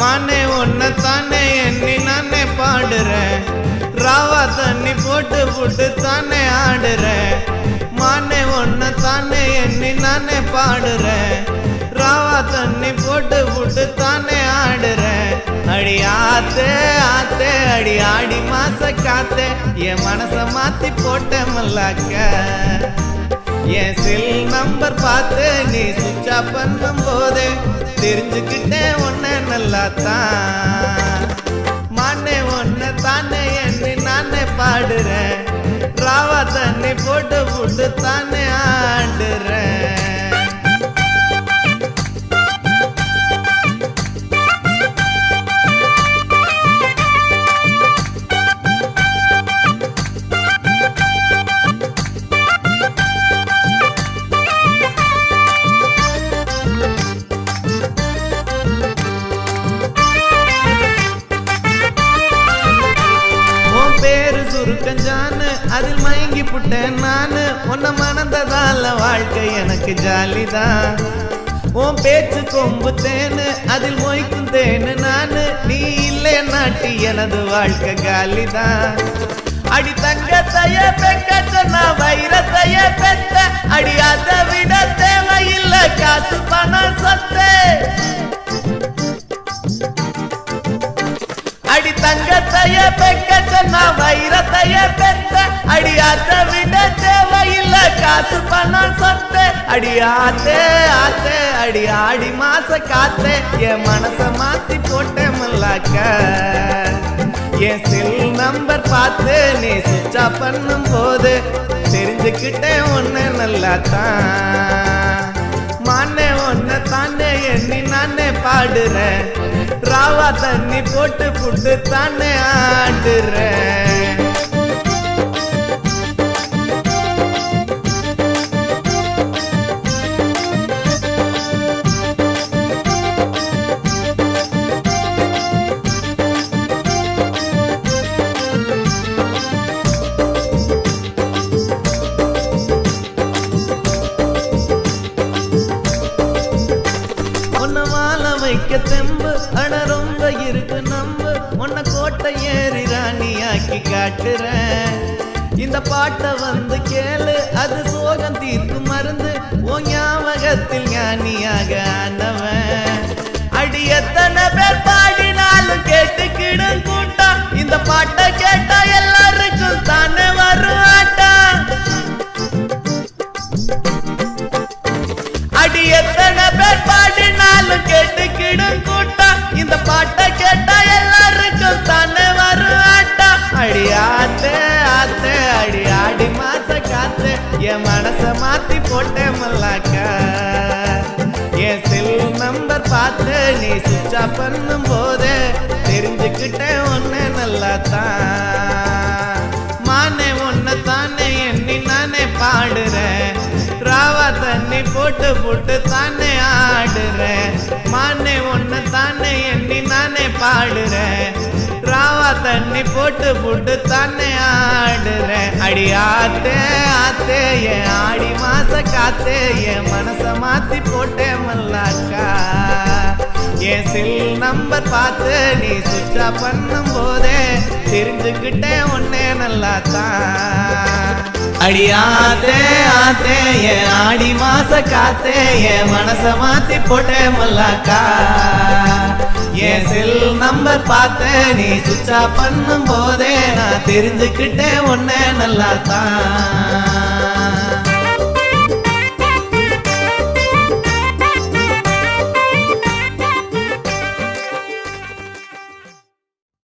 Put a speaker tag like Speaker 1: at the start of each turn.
Speaker 1: மானே ஒன்ன தானே எண்ணி நானே பாடுறேன். ராவா தண்ணி போட்டு புட்டு தானே ஆடுறேன். மானே ஒன்ன தானே எண்ணி நானே பாடுறேன். ராவா தண்ணி போட்டு புட்டு தானே ஆடுறேன். அடி ஆத்தே ஆத்தே அடி ஆடி மாச காத்தே. என் மனச மாத்தி போட்ட மல்லாக்க. என் செல் நம்பர் பார்த்து நீ சுவிட்ச் ஆஃப் பண்ணும் போதே தெரிஞ்சுக்கிட்டேன் உன்னை நல்லா தான் மானே ஒன்ன தானே என்ன நானே பாடுறேன். ராவா தண்ணி போட்டு போட்டு தானே ஆண்டு. சுருக்கஞ்சான்னு அதில் மயங்கி புட்டேன் நானு. உன்னை மணந்ததால வாழ்க்கை எனக்கு ஜாலிதான் உன் பேச்சு கொம்பு தேனு அதில் மொய்க்கும் தேனு நானு. நீ இல்லை நாட்டி எனது வாழ்க்கை காலிதான் அடி தங்கத்தைய பெக்க சொன்ன வைரத்தைய பெத்த. அடி அதை விட வைரத்தைய பெத்த அடி விட தேவையில்ல காசு பணம் சொத்து. அடி ஆத்தே அடி ஆடி மாச காத்தே. என் மனச மாத்தி போட்டேன் மல்லாக்க. என் செல் நம்பர் பார்த்து நீ சுவிட்ச் ஆஃப் பண்ணும் போது தெரிஞ்சுக்கிட்டேன் ஒன்னு நல்லா தான் மானே ஒன்ன தானே எண்ணி நானே பாடுறேன். ராவா தண்ணி போட்டு புட்டு தானே ஆடுறேன் வாழ தெம்பு அட ரொம்ப இருக்கு நம்பு. உன்னை கோட்டை ஏறி ராணியாக்கி காட்டுறேன். இந்த பாட்டை வந்து கேளு அது சோகம் தீர்க்கு மருந்து. உன் ஞாபகத்தில் ஞானியாக ஆனவன். என் மனச மாத்தி போட்டேன் மல்லாக்கா. என் செல் நம்பர் பார்த்து நீ சுவிட்ச் ஆஃப் பண்ணும் போது தெரிஞ்சுக்கிட்டேன் ஒன்னு நல்லா தான் மானே ஒன்ன தானே எண்ணி நானே பாடுறேன். ராவா தண்ணி போட்டு போட்டு தானே ஆடுறேன். மானே ஒன்ன தானே எண்ணி நானே பாடுறேன். ராவா தண்ணி போட்டு போட்டு தானே ஆடு ஆடுறேன் அடி ஆத்தே ஆத்தே என் ஆடி மாச காத்தே என் மனச மாத்தி போட்டேன் மல்லாக்கா. என் செல் நம்பர் பார்த்து நீ சுவிட்ச் ஆஃப் பண்ணும் போதே தெரிஞ்சுக்கிட்டேன் உன்னே நல்லா தான் அடி ஆத்தே ஆத்தே என் ஆடி மாச காத்தே என் மனச மாத்தி போட்டேன் மல்லாக்கா. என் செல் நம்பர் பார்த்த நீ சுச்சா பண்ணும் போதே நான் தெரிஞ்சுக்கிட்டேன். உன்ன நல்லா தான்